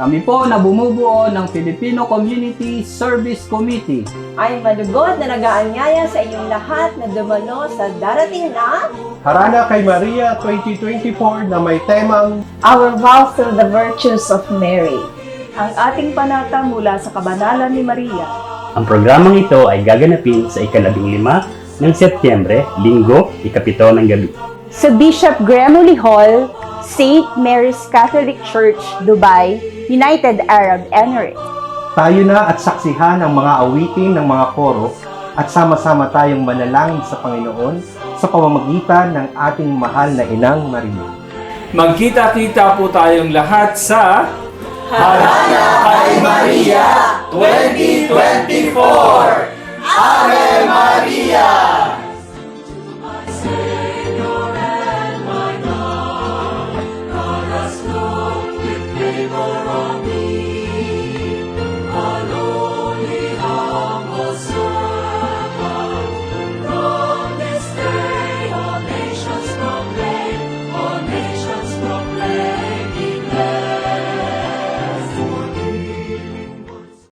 Kami po na bumubuo ng Filipino Community Service Committee. Ay malugod na nagaanyaya sa inyong lahat na dumalo sa darating na Harana kay Maria 2024 na may temang Our Vow Through the Virtues of Mary. ang ating panata mula sa kabanalan ni Maria. Ang programang ito ay gaganapin sa ikalabing lima ng Setyembre, Linggo, ikapito ng gabi. Sa Bishop Gramley Hall, St. Mary's Catholic Church, Dubai, United Arab Emirates. tayo na at saksihan ang mga awitin ng mga koro at sama-sama tayong manalangin sa Panginoon sa pamamagitan ng ating mahal na Inang Maria. Magkita-kita po tayong lahat sa Harana kay Maria 2024! Ave Maria! Oh.